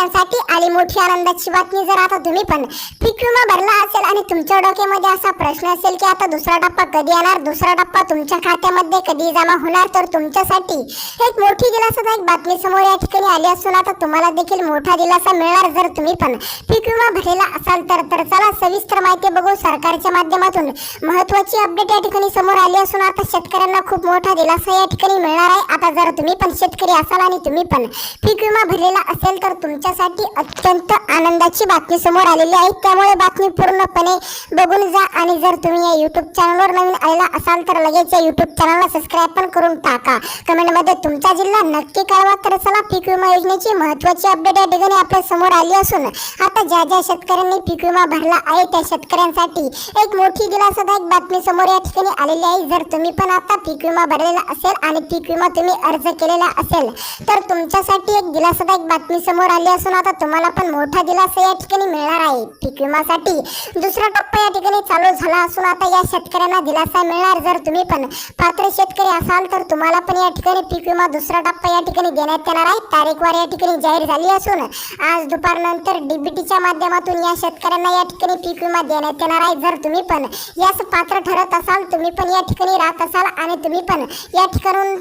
सगळ्यांसाठी आली मोठी आनंदाची बातमी. जर आता तुम्ही पण पीक विमा भरला असेल आणि तुमच्या डोक्यामध्ये असा प्रश्न असेल की आता दुसरा टप्पा कधी येणार दुसरा टप्पा तुमच्या खात्यामध्ये कधी जमा होणार तर तुमच्यासाठी एक मोठी दिलासादायक बातमी समोर या ठिकाणी आली असून आता तुम्हाला देखील मोठा दिलासा मिळणार. जर तुम्ही पण पीक विमा भरलेला असाल तर तर चला सविस्तर माहिती बघू सरकारच्या माध्यमातून महत्वाची अपडेट या ठिकाणी समोर आली असून आता शेतकऱ्यांना खूप मोठा दिलासा या ठिकाणी मिळणार आहे. आता जर तुम्ही पण शेतकरी असाल आणि तुम्ही पण पीक विमा भरलेला असेल तर तुमच्या तुमच्यासाठी अत्यंत आनंदाची बातमी समोर आलेली आहे. त्यामुळे बातमी पूर्णपणे बघून जा आणि जर तुम्ही या युट्यूब चॅनलवर नवीन आलेला असाल तर लगेच या युट्यूब चॅनलला सबस्क्राईब पण करून टाका. कमेंटमध्ये तुमचा जिल्हा नक्की कळवा. तर चला पीक विमा योजनेची महत्वाची अपडेट या ठिकाणी आपल्यासमोर आली असून आता ज्या ज्या शेतकऱ्यांनी पीक विमा भरला आहे त्या शेतकऱ्यांसाठी एक मोठी दिलासादायक बातमी समोर या ठिकाणी आलेली आहे. जर तुम्ही पण आता पीक विमा भरलेला असेल आणि पीक विमा तुम्ही अर्ज केलेला असेल तर तुमच्यासाठी एक दिलासादायक बातमी समोर आली असून आता तुम्हाला पण मोठा दिलासा या ठिकाणी मिळणार आहे. पीक विमासाठी दुसरा टप्पा या ठिकाणी चालू झाला असून आता या शेतकऱ्यांना दिलासा मिळणार. जर तुम्ही पण पात्र शेतकरी असाल तर तुम्हाला पण या ठिकाणी पीक विमा दुसरा टप्पा या ठिकाणी देण्यात येणार आहे. तारीखवार या ठिकाणी जाहीर झाली असून आज दुपारनंतर डीबीटीच्या माध्यमातून या शेतकऱ्यांना या ठिकाणी पीक विमा देण्यात येणार आहे. जर तुम्ही पण यास पात्र ठरत असाल तुम्ही पण या ठिकाणी राहत असाल आणि तुम्ही पण या ठिकाणून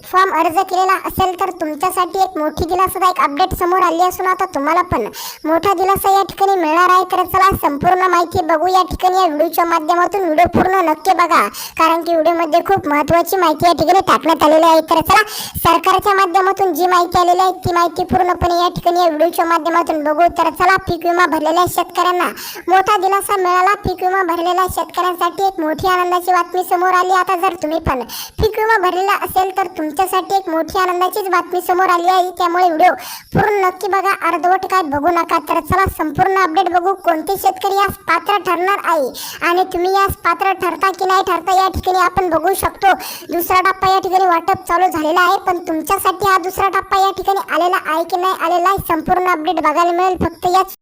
फॉर्म अर्ज केलेला असेल तर तुमच्यासाठी एक मोठी दिलासादायक अपडेट समोर आली असून आता तुम्हाला पण. मोठा दिलासा या ठिकाणी मिळणार आहे. तर चला संपूर्ण माहिती बघू या ठिकाणी या व्हिडिओच्या माध्यमातून. व्हिडिओ पूर्ण नक्की बघा. कारण की व्हिडिओमध्ये खूप महत्त्वाची माहिती या ठिकाणी टाकण्यात आलेली आहे. तर चला सरकारच्या माध्यमातून जी माहिती आलेली आहे ती माहिती पूर्णपणे या ठिकाणी या व्हिडिओच्या माध्यमातून बघू. तर चला पीक विमा भरलेल्या शेतकऱ्यांना मोठा दिलासा मिळाला. पीक विमा भरलेल्या शेतकऱ्यांसाठी एक मोठी आनंदाची बातमी समोर आली. आता जर तुम्ही पण पीक विमा भरलेला असेल तर तुमच्यासाठी एक मोठी आनंदाचीच बातमी समोर आली आहे. त्यामुळे व्हिडिओ पूर्ण नक्की बघा. अर्धवट काय बघू नका. तर चला संपूर्ण अपडेट बघू. कोणते शेतकरी यास पात्र ठरणार आहे? आणि तुम्ही यास पात्र ठरता की नाही ठरता या ठिकाणी आपण बघू शकतो. दुसरा टप्पा या ठिकाणी वाटप चालू झालेला आहे. पण तुमच्यासाठी हा दुसरा टप्पा या ठिकाणी आलेला आहे की नाही आलेला आहे? संपूर्ण अपडेट बघायला मिळेल. फक्त याच